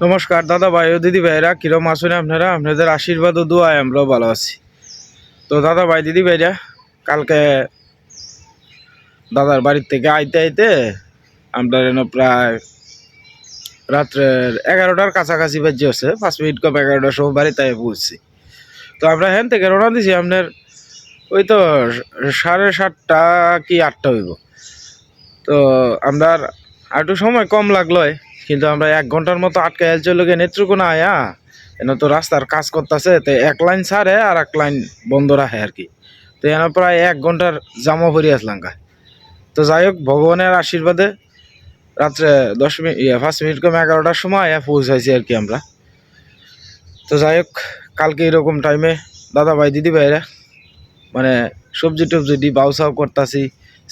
নমস্কার, দাদা ভাই ও দিদি ভাইরা, কিরম আছেন আপনারা? আপনাদের আশীর্বাদ ও দোয়ায় আমরাও ভালো আছি। তো দাদা ভাই, দিদি ভাইরা, কালকে দাদার বাড়ির থেকে আইতে আইতে আমরা যেন প্রায় রাত্রের এগারোটার কাছাকাছি বাজে আছে পাঁচ মিনিট কম এগারোটার সময় বাড়িতে আই পৌঁছছি তো আমরা হ্যান থেকে রওনা দিছি, আপনার ওই তো সাড়ে সাতটা কি আটটা হইব। তো আমরা একটু সময় কম লাগলোয় কিন্তু আমরা এক ঘণ্টার মতো আটকে চলে গিয়ে নেত্রকোনা আয়া। এন তো রাস্তার কাজ করতেছে, তো এক লাইন ছাড়ে আর এক লাইন বন্ধ রাখে আর কি। তো এনে প্রায় এক ঘণ্টার জামা ভরি আসলাম গা। তো যাই হোক, ভগবানের আশীর্বাদে রাত্রে দশ মিনিট ইয়ে পাঁচ মিনিট কম এগারোটার সময় পৌঁছাইছি আর কি আমরা। তো যাই হোক, কালকে এরকম টাইমে দাদা ভাই দিদি ভাইরা মানে সবজি টবজি ডি বাউসাও করতাছি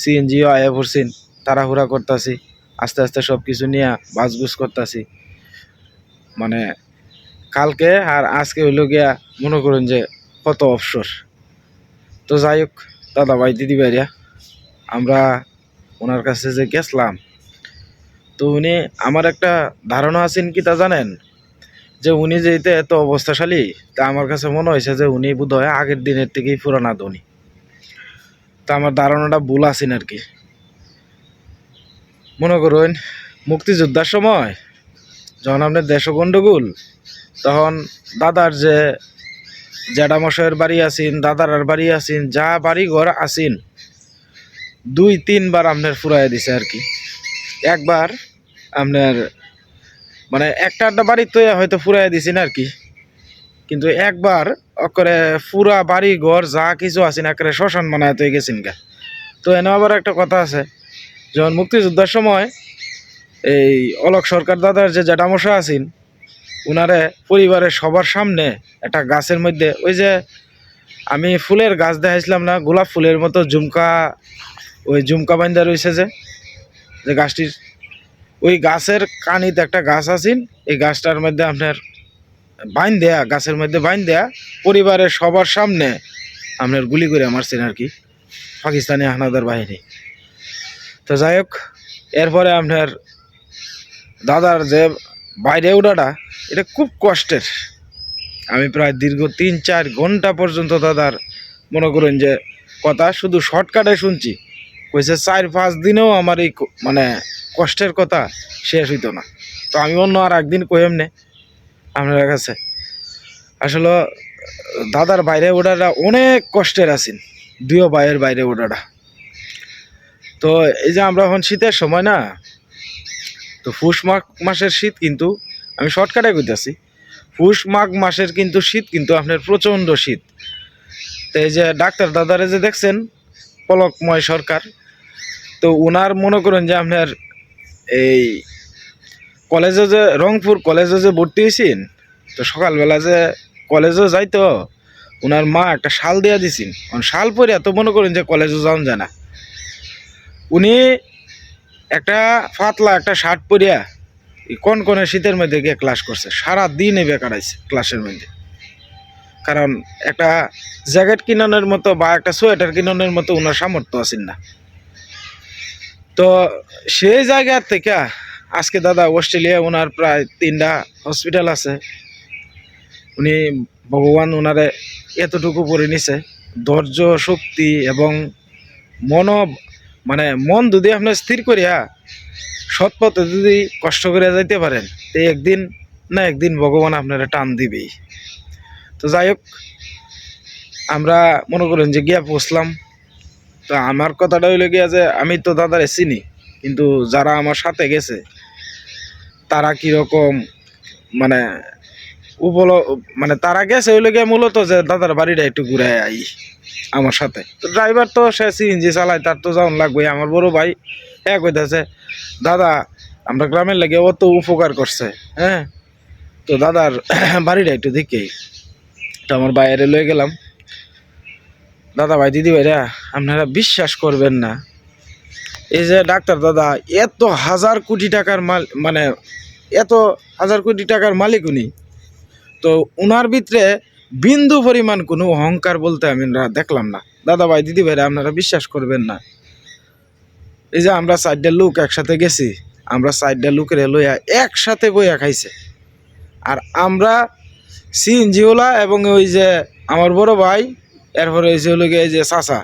সিএনজিও আয়া পড়ছিন, তাড়াহুড়া করতাছি। আস্তে আস্তে সব কিছু নিয়ে বাজগুজ করতেছি। মানে কালকে আর আজকে হইল গিয়া মনে করুন যে কত অবসর। তো যাই হোক দাদা ভাই দিদি ভাইরা আমরা ওনার কাছে যে গেছিলাম তো উনি, আমার একটা ধারণা আছেন কি তা জানেন? যে উনি যেতে এত অবস্থাশালী, তা আমার কাছে মনে হয়েছে যে উনি বোধ হয় আগের দিনের থেকেই পুরানা ধনী তা আমার ধারণাটা ভুল আছেন আর কি। মনে করুন মুক্তিযোদ্ধার সময় যখন আপনার দেশ গণ্ডগোল তখন দাদার যে জ্যাঠামশাইয়ের বাড়ি আছেন দাদার বাড়ি আছেন, যা বাড়ি ঘর আছেন, দুই, তিনবার আপনার ফুরাই দিছে আর কি। একবার আপনার মানে একটা একটা বাড়ি তো হয়তো ফুরাই দিছেন আর কি। কিন্তু একবার অকরে পুরা বাড়ি ঘর যা কিছু আছেন, একেবারে শ্মশান বানায় তো গেছেন গা। তো এনে আবার একটা কথা আছে যখন মুক্তিযোদ্ধার সময় এই অলোক সরকার দাদার যে জ্যাঠামশা আছেন, উনারে পরিবারের সবার সামনে একটা গাছের মধ্যে, ওই যে আমি ফুলের গাছ দেখাইছিলাম না, গোলাপ ফুলের মতো ঝুমকা, ওই ঝুমকা বান্ধা রয়েছে যে যে গাছটির, ওই গাছের কানিতে একটা গাছ আছেন, এই গাছটার মধ্যে আপনার বাইন দেয়া গাছের মধ্যে বাইন দেয়া পরিবারের সবার সামনে আপনার গুলি করে আমার মারছেন আর কি, পাকিস্তানি হানাদার বাহিনী। তো যাই হোক, এরপরে আপনার দাদার যে বাইরে ওঠাটা এটা খুব কষ্টের। আমি প্রায় দীর্ঘ তিন চার ঘণ্টা পর্যন্ত দাদার মনে করেন যে কথা শুধু শর্টকাটে শুনছি। কইছে, চার পাঁচ দিনেও আমার এই মানে কষ্টের কথা শেষ হইতো না। তো আমি অন্য আর একদিন কইম নে আপনার কাছে। আসলে দাদার বাইরে ওঠাটা অনেক কষ্টের আছেন দুইও ভাইয়ের বাইরে ওঠাটা তো এই যে আমরা এখন শীতের সময় না, তো ফুস মাঘ মাসের শীত কিন্তু, আমি শর্টকাটে কইতাছি। ফুস মাঘ মাসের কিন্তু শীত কিন্তু আপনার প্রচণ্ড শীত। তো এই যে ডাক্তার দাদারে যে দেখছেন, পলকময় সরকার, তো উনার মনে করেন যে আপনার এই কলেজে যে, রংপুর কলেজে যে ভর্তি হয়েছেন তো সকালবেলা যে কলেজে যাইতো, উনার মা একটা শাল দিয়া দিছেন। শাল পরে এত মনে করেন যে কলেজে যাওয়া যায় না। উনি একটা পাতলা একটা শার্ট পরিয়া এই কনকনে শীতের মধ্যে গিয়ে ক্লাস করছে। সারা দিন এ কাটাইছে ক্লাসের মধ্যে। কারণ একটা জ্যাকেট কিনানোর মতো বা একটা সোয়েটার কিনানোর মতো ওনার সামর্থ্য আছেন না। তো সেই জায়গা থেকে আজকে দাদা অস্ট্রেলিয়া ওনার প্রায় তিনটা হসপিটাল আছে। উনি ভগবান ওনারে এতটুকু করে নিছে। ধৈর্য, শক্তি এবং মন মানে মন যদি আপনি স্থির করিয়া সৎ পথে যদি কষ্ট করে যাইতে পারেন, তো একদিন না একদিন ভগবান আপনারা টান দিবেই। তো যাই হোক, আমরা মনে করেন যে গিয়া পৌঁছলাম। তো আমার কথাটা হইল গিয়া যে আমি তো দাদারে চিনি, কিন্তু যারা আমার সাথে গেছে, তারা কীরকম মানে উপল মানে তারা গেছে হইল গিয়া মূলত যে দাদার বাড়িটা একটু ঘুরে আই আমার সাথে। তো ড্রাইভার তো সে সিএনজি চালায়, তার তো যাওয়ান লাগবে আমার বড় ভাই হ্যাঁ কইতাছে, দাদা, আমরা গ্রামের লাগে অত উপকার করছে হ্যাঁ? তো দাদার বাড়িটা একটু দেখেই তো আমার বাইরে লয়ে গেলাম। দাদা ভাই, দিদি ভাইরা, আপনারা বিশ্বাস করবেন না। এই যে ডাক্তার দাদা, এত হাজার কোটি টাকার মাল মানে এত হাজার কোটি টাকার মালিক উনি। তো উনার ভিতরে বিন্দু পরিমাণ কোনো অহংকার বলতে আমি দেখলাম না। দাদা ভাই, দিদি ভাইরা, আপনারা বিশ্বাস করবেন না। এই যে আমরা চারটা লোক একসাথে গেছি, আমরা চারটা লোকের লইয়া একসাথে বইয়া খাইছে। আর আমরা সিএনজিওলা এবং ওই যে আমার বড় ভাই, এরপরে হয়েছে হলো এই যে চাচা।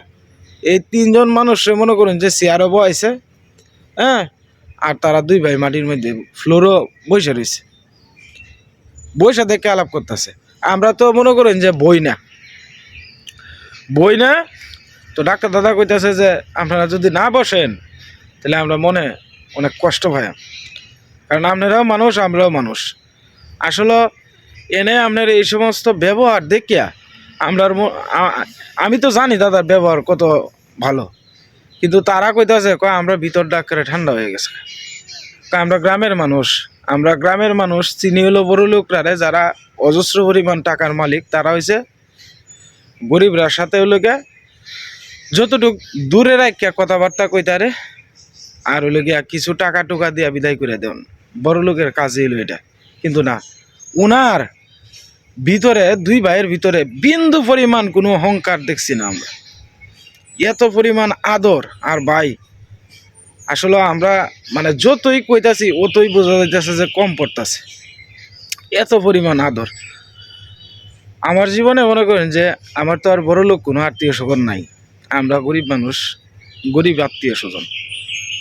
এই তিনজন মানুষ মনে করুন যে চেয়ারও বয়েছে হ্যাঁ? আর তারা দুই ভাই মাটির মধ্যে ফ্লোরও বসে রয়েছে। বইসা দেখে আলাপ করতেছে। আমরা তো মনে করেন যে বই না। বই না? তো ডাক্তার দাদা কইতাছে যে, আপনারা যদি না বসেন, তাহলে আমরা মনে অনেক কষ্ট পাই কারণ আপনারাও মানুষ, আমরাও মানুষ। আসলে এনে আপনার এই সমস্ত ব্যবহার দেখিয়া আমরার ম- আ- আ- আমি তো জানি দাদার ব্যবহার কত ভালো। কিন্তু তারা কইতাছে, কয়, আমরা ভিতর ডাক্তারে ঠান্ডা হয়ে গেছে। আমরা গ্রামের মানুষ। আমরা গ্রামের মানুষ, চিনি হলো বড় লোকরারে যারা অজস্র পরিমাণ টাকার মালিক, তারা হয়েছে গরিবরা। সাথে হলো গিয়া যতটুক দূরে রাখিয়া কথাবার্তা কইতারে আর হলো গিয়া কিছু টাকা টুকা দিয়া বিদায় করে দেন। বড় লোকের কাজে এলো এটা। কিন্তু না, উনার ভিতরে, দুই ভাইয়ের ভিতরে বিন্দু পরিমাণ কোনো অহংকার দেখছি না আমরা। এত পরিমাণ আদর, আর ভাই আসলে আমরা মানে যতই কইতাছি, অতই বোঝা যাইতেছে যে কম পড়তাছে। এত পরিমাণ আদর। আমার জীবনে মনে করেন যে, আমার তো আর বড় লোক কোনো আত্মীয় স্বজন নাই। আমরা গরিব মানুষ, গরিব আত্মীয় স্বজন।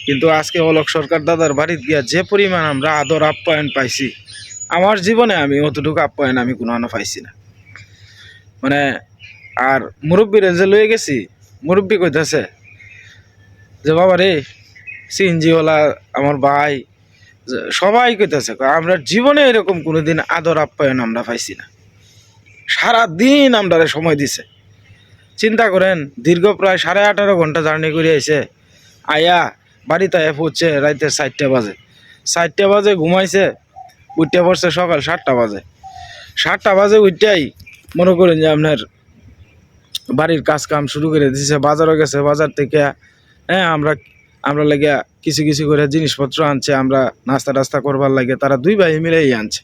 কিন্তু আজকে অলোক সরকার দাদার বাড়িতে গিয়া যে পরিমাণ আমরা আদর, আপ্যায়ন পাইছি, আমার জীবনে আমি অতটুকু আপ্যায়ন আমি কোনো আনো পাইছি না। মানে আর মুরব্বীরে যে লয়ে গেছি, মুরব্বী কইতাছে যে, বাবা রে সিএনজিওয়ালা আমার ভাই সবাই কইতাছে কয়, আমরা জীবনে এরকম কোনোদিন আদর আপ্যায়ন আমরা পাইছি না। সারা দিন আমরা সময় দিছে। চিন্তা করেন দীর্ঘ প্রায় সাড়ে আঠারো ঘণ্টা জার্নি করে এসে আয়া বাড়িতে আয়া পড়ছে রাইতে চারটে বাজে। চারটে বাজে ঘুমাইছে উঠতে পড়ছে সকাল সাতটা বাজে। সাতটা বাজে উঠতেই মনে করেন যে আপনার বাড়ির কাজ কাম শুরু করে দিছে বাজারও গেছে বাজার থেকে হ্যাঁ আমরা আমরা লাগে কিছু কিছু করে জিনিসপত্র আনছে, আমরা নাস্তা টাস্তা করবার লাগে তারা দুই ভাই মিলেই আনছে।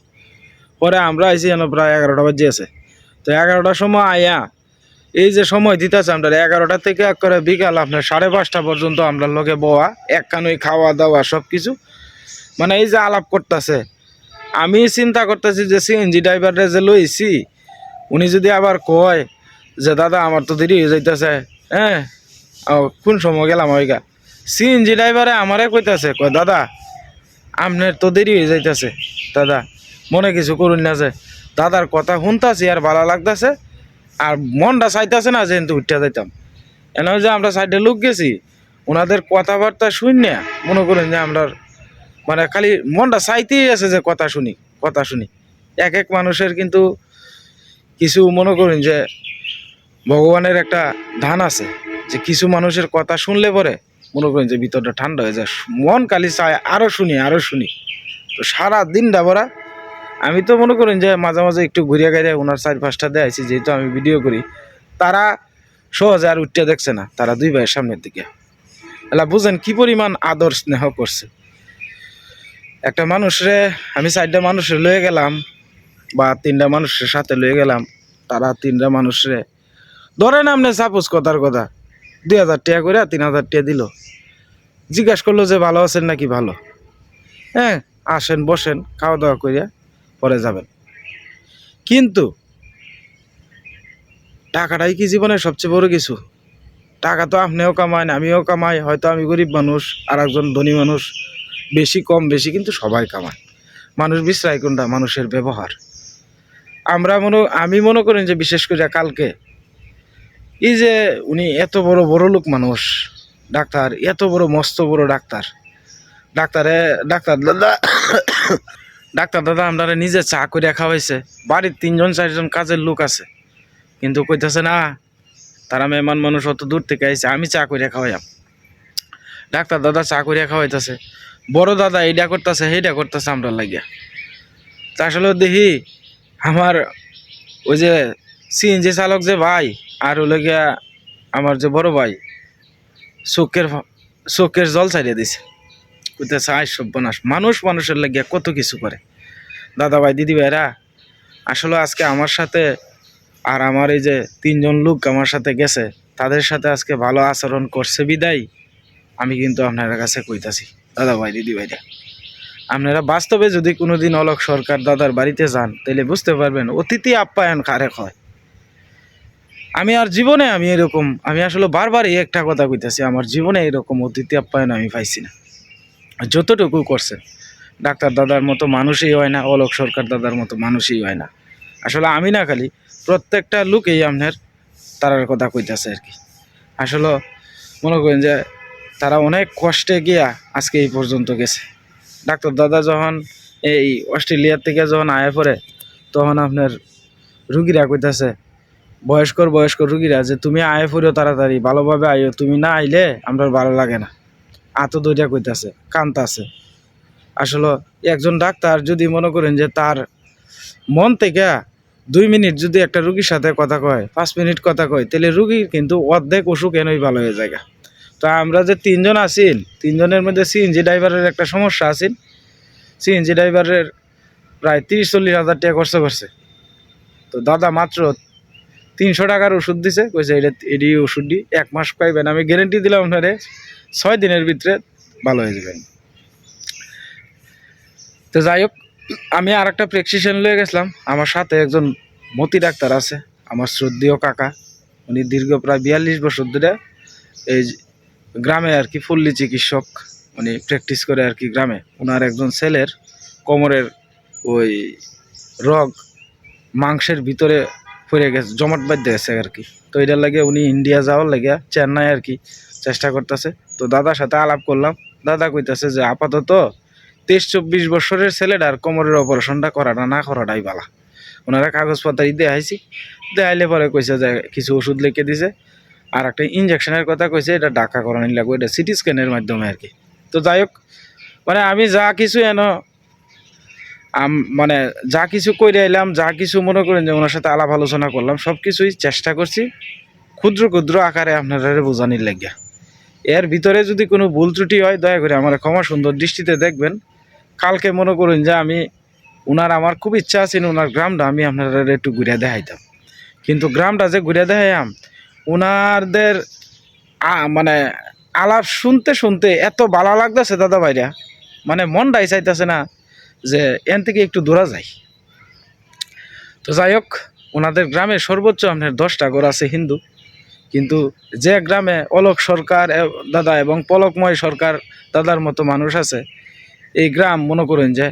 পরে আমরা আইসি যেন প্রায় এগারোটা বাজে আছে। তো এগারোটার সময় আয়া, এই যে সময় দিতেছে আমরা এগারোটা থেকে এক করে বিকাল আপনার সাড়ে পাঁচটা পর্যন্ত আমরা লোকে বয়া এক কানুই খাওয়া দাওয়া সব কিছু মানে এই যে আলাপ করতেছে, আমি চিন্তা করতেছি যে সিএনজি ড্রাইভারটা যে লইছি, উনি যদি আবার কয় যে, দাদা, আমার তো দেরি হয়ে যাইতেছে হ্যাঁ কোন সময় গেলাম ওইগা? সিএনজি ড্রাইভারে আমারে কইতাছে, কয়, দাদা আপনার তো দেরি হয়ে যাইতেছে। দাদা, মনে কিছু করুন না যে, দাদার কথা শুনতাছি আর ভালো লাগতাছে, আর মনটা চাইতেছে না যে কিন্তু যাইতাম। এনে যে আমরা সাইডে লোক গেছি ওনাদের কথাবার্তা শুন মনে করেন যে আমরা মানে খালি মনটা চাইতেই আছে যে কথা শুনি কথা শুনি। এক এক মানুষের কিন্তু কিছু মনে করেন যে ভগবানের একটা ধান আছে, যে কিছু মানুষের কথা শুনলে পরে মনে করেন যে ভিতরটা ঠান্ডা হয়ে যায়। মন কালি চায় আরও শুনি আরও শুনি। তো সারা দিন ডাবরা আমি তো মনে করেন যে মাঝে মাঝে একটু ঘুরিয়ে গাড়িয়ে ওনার চার পাঁচটা দেখাইছি যেহেতু আমি ভিডিও করি। তারা সহজে আর উঠতে দেখছে না। তারা দুই ভাইয়ের সামনের দিকে। এলা বুঝেন কি পরিমাণ আদর স্নেহ করছে। একটা মানুষরে, আমি চারটা মানুষের লয়ে গেলাম বা তিনটা মানুষের সাথে লয়ে গেলাম, তারা তিনটা মানুষরে, ধরেন আপনি সাপোজ কথার কথা, দুই হাজার টাকা করে তিন হাজার টাকা দিল। জিজ্ঞাসা করল যে, ভালো আছেন নাকি ভালো? হ্যাঁ আসেন, বসেন, খাওয়া দাওয়া করিয়া পরে যাবেন। কিন্তু টাকাটাই কি জীবনের সবচেয়ে বড় কিছু? টাকা তো আপনিও কামায় আমিও কামাই, হয়তো আমি গরিব মানুষ আর একজন ধনী মানুষ, বেশি কম, বেশি, কিন্তু সবাই কামায়। মানুষ বিশ্রায় কোনটা? মানুষের ব্যবহার। আমরা মনে, আমি মনে করেন যে, বিশেষ করে কালকে, এই যে উনি এত বড় বড় লোক মানুষ ডাক্তার, এত বড়, মস্ত বড় ডাক্তার। ডাক্তারে, ডাক্তার দাদা ডাক্তার দাদা আমরা নিজে চা করে খাওয়াইছে। বাড়ির তিনজন, চারজন কাজের লোক আছে। কিন্তু কইতেছে, না, তারা মেহমান মানুষ অত দূর থেকে আইছে, আমি চা করে খাওয়াইয়াম। ডাক্তার দাদা চা করে খাওয়াইতেছে। বড় দাদা এইটা করতেছে সেইটা করতেছে আমরা লাগিয়া। তা আসলে দেখি, আমার ওই যে সিএনজি চালক যে ভাই, আর হলো গিয়া আমার যে বড় ভাই চোখের চোখের জল ছাড়িয়ে দিছে। কইতেছে, আয় সব্যনাশ মানুষ মানুষের লাগিয়া কত কিছু করে। দাদা ভাই, দিদি ভাইরা, আসলে আজকে আমার সাথে আর আমার এই যে তিনজন লোক আমার সাথে গেছে, তাদের সাথে আজকে ভালো আচরণ করছে বিদায়। আমি কিন্তু আপনার কাছে কইতাছি, দাদা ভাই, দিদি ভাইরা, আপনারা বাস্তবে যদি কোনোদিন অলক সরকার দাদার বাড়িতে যান, তাহলে বুঝতে পারবেন অতিথি আপ্যায়ন কারে হয় আমি আর জীবনে আমি এরকম, আমি আসলে বারবারই একটা কথা কইতাছি, আমার জীবনে এরকম অতিথি আপ্যায়ন আমি পাইছি না। যতটুকু করছে, ডাক্তার দাদার মতো মানুষই হয় না, অলোক সরকার দাদার মতো মানুষই হয় না। আসলে আমি না খালি প্রত্যেকটা লোকেই আপনার তারার কথা কইতাছে আর কি। আসলে মনে করেন যে তারা অনেক কষ্টে গিয়া আজকে এই পর্যন্ত গেছে। ডাক্তার দাদা যখন এই অস্ট্রেলিয়ার থেকে যখন আয়া পড়ে, তখন আপনার রুগীরা কইতাছে বয়স্কর বয়স্ক রুগীরা যে তুমি আয় পড়িও তাড়াতাড়ি, ভালোভাবে আইও তুমি না আইলে আমরা ভালো লাগে না। আতো দইটা কইতাছে, কান্তাছে। আসলে একজন ডাক্তার যদি মনে করেন যে তার মন থেকে দুই মিনিট যদি একটা রুগীর সাথে কথা কয়, পাঁচ মিনিট কথা কয়, তাহলে রুগীর কিন্তু অর্ধেক অসুখ এনেই ভালো হয়ে যায় তো আমরা যে তিনজন আছেন তিনজনের মধ্যে সিএনজি ড্রাইভারের একটা সমস্যা আছেন সিএনজি ড্রাইভারের প্রায় তিরিশ চল্লিশ হাজার টাকা খরচ করছে। তো দাদা মাত্র তিনশো টাকার ওষুধ দিছে, কইছে এটা এটি ওষুধ দি, এক মাস পাইবেন আমি গ্যারেন্টি দিলাম আপনারে, ছয় দিনের ভিতরে ভালো হয়ে যাবেন তো যাই হোক, আমি আর একটা প্রেসক্রিপশন লয়ে গেছিলাম। আমার সাথে একজন মতি ডাক্তার আছে, আমার শ্রদ্ধেয় কাকা। উনি দীর্ঘ প্রায় বিয়াল্লিশ বছর ধরে এই গ্রামে আর কি ফুল্লি চিকিৎসক। উনি প্র্যাকটিস করে আর কি গ্রামে। ওনার একজন ছেলের কোমরের ওই রগ মাংসের ভিতরে পড়ে গেছে, জমাট বাঁধতে গেছে আর কি। তো এটার লাগে উনি ইন্ডিয়া যাওয়ার লাগে চেন্নাই আর কি চেষ্টা করতেছে। তো দাদার সাথে আলাপ করলাম, দাদা কইতাছে যে আপাতত তেইশ চব্বিশ বছরের ছেলেটার কোমরের অপারেশনটা করাটা না করাটাই ভালো ওনারা কাগজপত্র দেখাইছি দেখাইলে পরে কইছে যে কিছু ওষুধ লিখে দিছে। আর একটা ইঞ্জেকশনের কথা কইছে, এটা ডাকা করানি লাগবে, এটা সিটি স্ক্যানের মাধ্যমে আর কি। তো যাই হোক মানে আমি যা কিছু এন মানে যা কিছু কইরে এলাম, যা কিছু মনে করেন যে ওনার সাথে আলাপ আলোচনা করলাম সব কিছুই চেষ্টা করছি ক্ষুদ্র ক্ষুদ্র আকারে আপনারা বোঝানির লাগিয়া। এর ভিতরে যদি কোনো ভুল ত্রুটি হয়, দয়া করে আমার ক্ষমা সুন্দর দৃষ্টিতে দেখবেন। কালকে মনে করুন যে আমি, উনার আমার খুব ইচ্ছা আছে ওনার গ্রামটা আমি আপনারা একটু ঘুরে দেখাইতাম। কিন্তু গ্রামটা যে ঘুরে দেখাইয়াম ওনারদের মানে আলাপ শুনতে শুনতে এত ভালো লাগতেছে দাদা ভাইরা। মানে মনটাই চাইতেছে না। যে এন থেকে একটু দূরা যাই তো যাই হোক, ওনাদের গ্রামে সর্বোচ্চ আপনার দশটা ঘর আছে হিন্দু। কিন্তু যে গ্রামে অলোক সরকার দাদা এবং পলকময় সরকার দাদার মতো মানুষ আছে, এই গ্রাম মনে করেন যে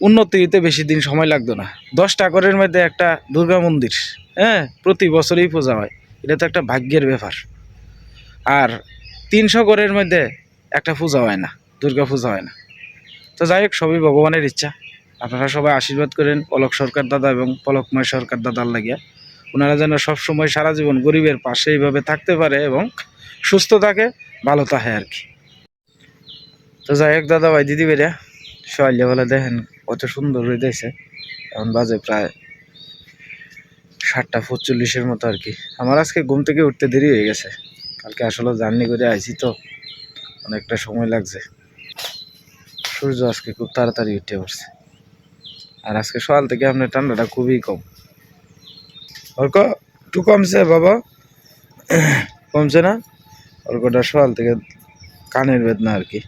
উন্নতি হইতে বেশি দিন সময় লাগতো না। দশটা ঘরের মধ্যে একটা দুর্গা মন্দির হ্যাঁ প্রতি বছরই পূজা হয়। এটা তো একটা ভাগ্যের ব্যাপার। আর তিনশো ঘরের মধ্যে একটা পূজা হয় না, দুর্গা পূজা হয় না। তো যাই হোক, সবই ভগবানের ইচ্ছা। আপনারা সবাই আশীর্বাদ করেন পলক সরকার দাদা এবং পলকময় সরকার দাদার লাগিয়া। ওনারা যেন সবসময় সারা জীবন গরিবের পাশে এইভাবে থাকতে পারে এবং সুস্থ থাকে, ভালো থাকে আর কি। তো যাই হোক, দাদা ভাই, দিদি সোয়ালিয়া বলে দেখেন কত সুন্দর হইতেছে এখন বাজে প্রায় সাতটা পঁচল্লিশের মতো আর কি। আমার আজকে ঘুম থেকে উঠতে দেরি হয়ে গেছে। কালকে আসলে জার্নি করে আইছি তো, অনেকটা সময় লাগছে। সূর্য আজকে খুব তাড়াতাড়ি উঠে পড়ছে। আর আজকে সকাল থেকে আপনার ঠান্ডাটা খুবই কম। অর্ক একটু কমছে বাবা। কমছে না? অর্কটা সকাল থেকে কানের বেদনা আর কি।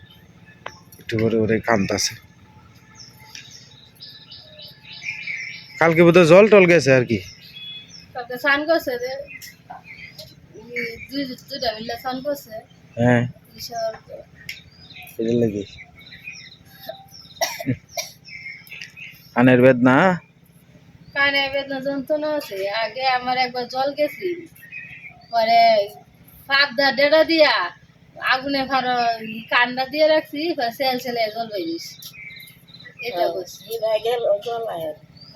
একটু করে করে কানতাছে। কালকে বোধহয় জল টল গেছে আর কি? হ্যাঁ। স্নান করছে যে ই দুই দুইটা মিলে স্নান করছে হ্যাঁ ঈশ্বর সেটার লাগে কানের বেদনা? কানে বেদনা যন্ত্রণা আছে। আগে আমার একবার জল গেছি পরে ফাঁক দা ডেটা দিয়া আগুনে কান্ডা দিয়ে রাখছি সেল সেলে জল বেরিস এটা করছি।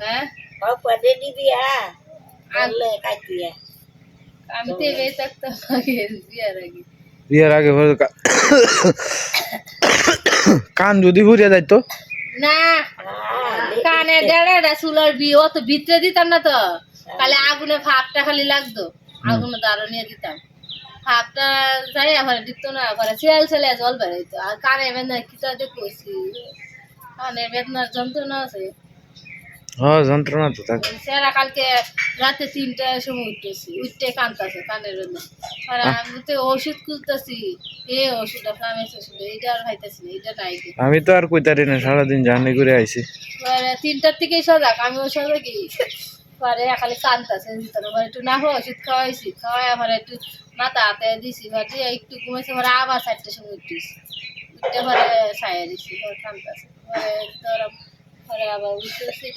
হ্যাঁ? আগ- আমি তো এবার থাকতাম আগে বিয়ার আগে। বিয়ের আগে কান যদি ঘুরে যাইতো? না। কানে ডেড়াটা চুলার বি অত ভিতরে দিতাম না তো। খালি আগুনে ভাপটা খালি লাগতো আগুনে দাঁড়ো নিয়ে দিতাম। ভাপটা যাই আমার দিত না ঘরে চেয়াল ছেলে জল বেড়াইতো আর কানে বেদনা কি কিটা দেখছি কানে বেদনার যন্ত্রণা আছে। হ যন্ত্রণা তো থাকে। সেরা কালকে রাতে তিনটার সময় উঠতেছি। উঠতে কানতাছে কানের জন্য। আর আমি তো ওষুধ ওষুধ ফ্লামেক্স ওষুধ আর খাইতেছি না এটা নাই। কি। আমি তো আর কইতারি না সারাদিন জার্নি করে আইছি। পরে তিনটার থেকেই সজাগ আমি ওই সজাগই পরে খালি কানতাছে ভিতরে একটু না হয় ওষুধ খাওয়াইছি খাওয়াই পরে একটু মাথা হাতে দিছি একটু ঘুমাইছে পরে আবার চারটের সময় উঠতেছি। উঠতে পরে ছায়া দিছি কানতাছে পরে পরে আবার উঠতেছি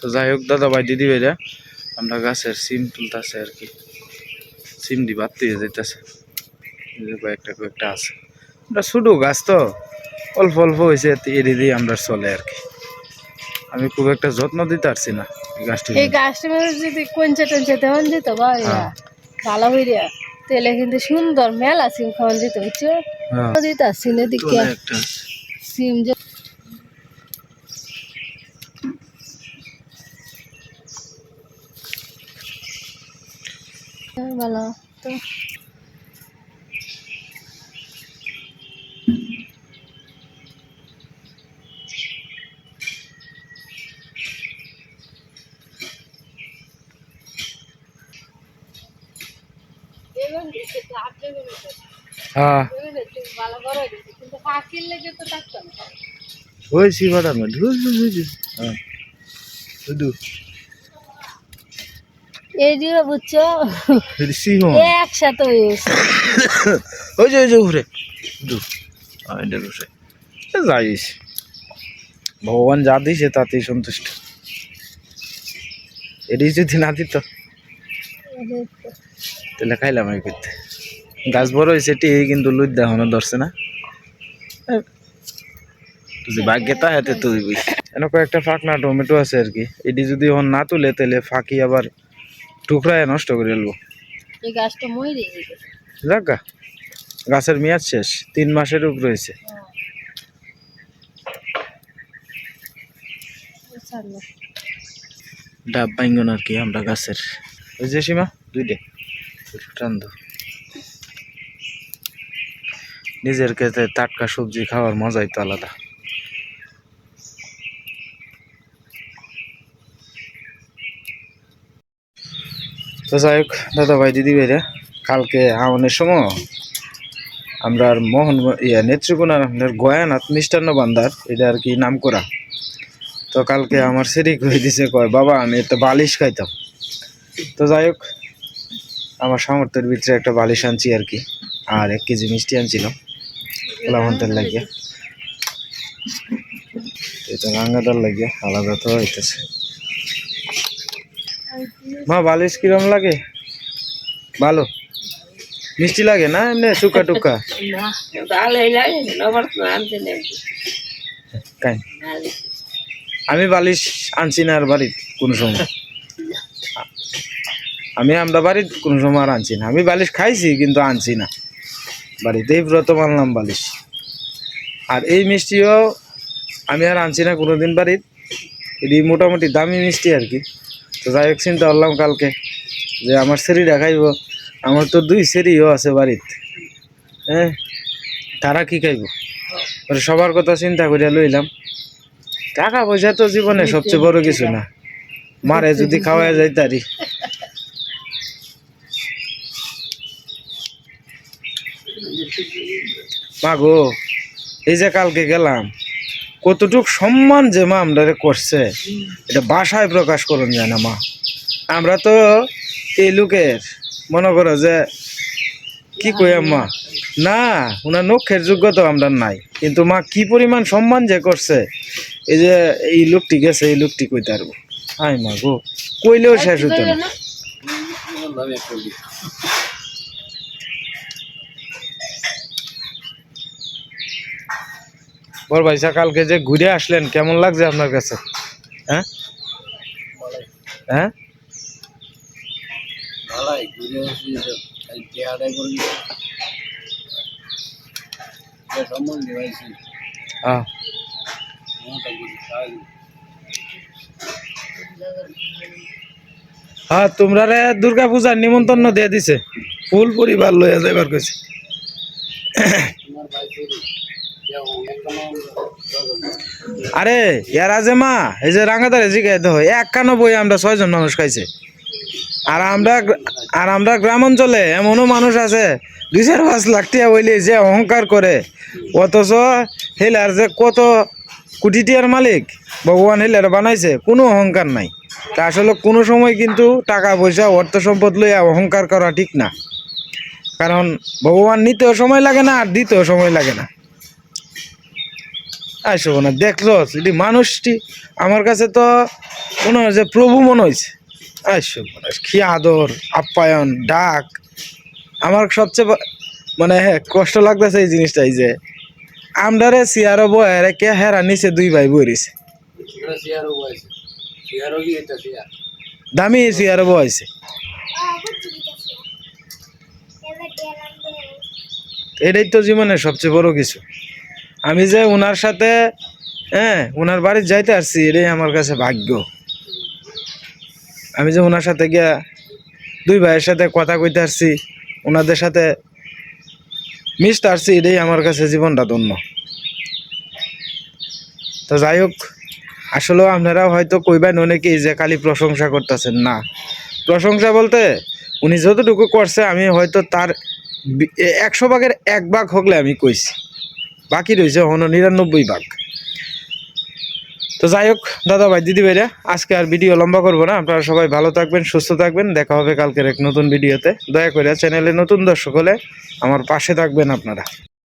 তো যাই হোক দাদা ভাই দিদি ভাইরা আমরা গাছের সিম তুলতেছে আর কি। সিম দি বাদ দিয়ে যেতেছে কয়েকটা কয়েকটা আছে। আমরা ছোটো গাছ তো অল্প অল্প হয়েছে এড়ি দিয়ে আমরা চলে আর কি। আমি খুব একটা যত্ন দিতে পারছি না এই গাছটি এই গাছটা যদি কঞ্চে টঞ্চে দেওয়ান যেত বা হ্যাঁ। ভালো হইয়া। তেলে কিন্তু সুন্দর মেলা সিম খাওয়ান যেত বুঝছ? দিতে আসছি না দিকে একটা সিম যে ভালো তো। হ্যাঁ। ভালো হয়ে তো ওই শিবাটার মধ্যে বুঝছ? একসাথে হয়েছে ওই যে ওই যে ঘুরে যাইস ভগবান যা দিছে তাতেই সন্তুষ্ট। এটি যদি না দিত তাহলে খাইলাম এই করতে। গাছ বড় হয়েছে এটি কিন্তু লুদ দেখানো ধরছে না। তুই ভাগ্যে তা হাতে তুই বুঝ। এরকম একটা ফাঁকনা টমেটো আছে আর কি। এটি যদি ওর না তুলে তাহলে ফাঁকি আবার টুকরায় নষ্ট করে ফেলব। এই গাছটা যাক গা, গাছের মেয়াদ শেষ তিন মাসের উপর রয়েছে। ডাব বাইঙ্গন আর কি আমরা গাছের। ওই যে সীমা দুইটে। নিজের খেতে টাটকা সবজি খাওয়ার মজাই তো আলাদা। তো যাই হোক দাদা ভাই দিদি ভাইরা, কালকে আমাদের সময় আমরা আর মোহন ইয়া নেত্রকোনার আপনার গয়ানাথ মিষ্টান্ন বান্দার এটা আর কি নাম করা তো কালকে আমার সেরি কয়ে দিছে, কয়, বাবা, আমি একটা বালিশ খাইতাম। তো যাই হোক, আমার সামর্থ্যের ভিতরে একটা বালিশ আনছি আর কি, আর এক কেজি মিষ্টি আনছিলাম লাভন্তের লাগিয়ে। এটা রাঙ্গাদার লাগিয়ে আলাদা তো হইতেছে। মা বালিশ কিরম লাগে? ভালো। মিষ্টি লাগে না এমনি টুকা? টুকা আমি বালিশ আনছি না আর বাড়ির কোনো সময়। আমি আমরা বাড়ির কোনো সময় আর আনছি না। আমি বালিশ খাইছি কিন্তু আনছি না। বাড়িতেই ব্রত মানলাম বালিশ। আর এই মিষ্টিও আমি আর আনছি না কোনোদিন বাড়ির। এটি মোটামুটি দামি মিষ্টি আর কি। যাই হোক, চিন্তা করলাম কালকে যে আমার সেরিটা খাইব আমার তো দুই সেরিও আছে বাড়িতে। হ্যাঁ তারা কি খাইব? সবার কথা চিন্তা করিয়া লইলাম। টাকা পয়সা তো জীবনে সবচেয়ে বড় কিছু না। মারে যদি খাওয়া যায় তারি মা গো এই যে কালকে গেলাম। কতটুক সম্মান যে মা আমরা করছে, এটা বাসায় প্রকাশ করুন যায় না মা। আমরা তো এই লোকের, মনে করো যে, কি কই মা না ওনার নক্ষের যোগ্যতা আমরা নাই। কিন্তু মা কি পরিমাণ সম্মান যে করছে, এই যে এই লোকটি গেছে, এই লোকটি কই পারব। হাই মা গো, কইলেও শেষ হতো না। বল ভাই কালকে যে ঘুরে আসলেন কেমন লাগছে আপনার কাছে? হ্যাঁ? হ্যাঁ? হ্যাঁ। হ্যাঁ তোমরা রে দুর্গা পূজার নিমন্ত্রণ দিয়ে দিছে। ফুল পরিবার লইয়া যাইবার কইছে। তোমার ভাই আরে এরা যে মা এই যে রাঙাদারে এক কানো বই আমরা ছয়জন মানুষ খাইছে। আর আমরা আর আমরা গ্রাম অঞ্চলে এমনও মানুষ আছে, দুই চার পাঁচ লাখ টাকা হইলে যে অহংকার করে, অথচ হেলার যে কত কোটি টিয়ার মালিক, ভগবান হেলার বানাইছে, কোনো অহংকার নাই। তা আসলে কোনো সময় কিন্তু টাকা, পয়সা, অর্থ সম্পদ লইয়া অহংকার করা ঠিক না। কারণ ভগবান নিতেও সময় লাগে না, আর দিতেও সময় লাগে না। আইসো না দেখল এটি মানুষটি আমার কাছে তো মনে হয় যে প্রভু মনে হয়েছে। আইসো কি আদর আপ্যায়ন ডাক। আমার সবচেয়ে মানে হ্যাঁ কষ্ট লাগতেছে এই জিনিসটাই যে আমদারে সিয়ারো বয়ারে কে হেরা নিচে দুই ভাই বইরিছে। এটা দামি সিয়ারো বয়ছে। এটাই তো জীবনের সবচেয়ে বড় কিছু। আমি যে ওনার সাথে হ্যাঁ ওনার বাড়ি যাইতে আসছি, এটাই আমার কাছে ভাগ্য। আমি যে ওনার সাথে গিয়া দুই ভাইয়ের সাথে কথা কইতে আসছি ওনাদের সাথে মিশতে আসছি, এটাই আমার কাছে জীবনটা ধন্য। তো যাই হোক, আসলেও আপনারা হয়তো কইবেন অনেকেই যে খালি প্রশংসা করতেছেন। না, প্রশংসা বলতে উনি যতটুকু করছে, আমি হয়তো তার একশো ভাগের এক ভাগ হকলে আমি কইছি। বাকি রয়েছে হন নিরানব্বই ভাগ। তো যাই হোক দাদা ভাই দিদি ভাইরা, আজকে আর ভিডিও লম্বা করব না। আপনারা সবাই ভালো থাকবেন, সুস্থ থাকবেন। দেখা হবে কালকের এক নতুন ভিডিওতে। দয়া করে চ্যানেলে নতুন দর্শক হলে আমার পাশে থাকবেন আপনারা।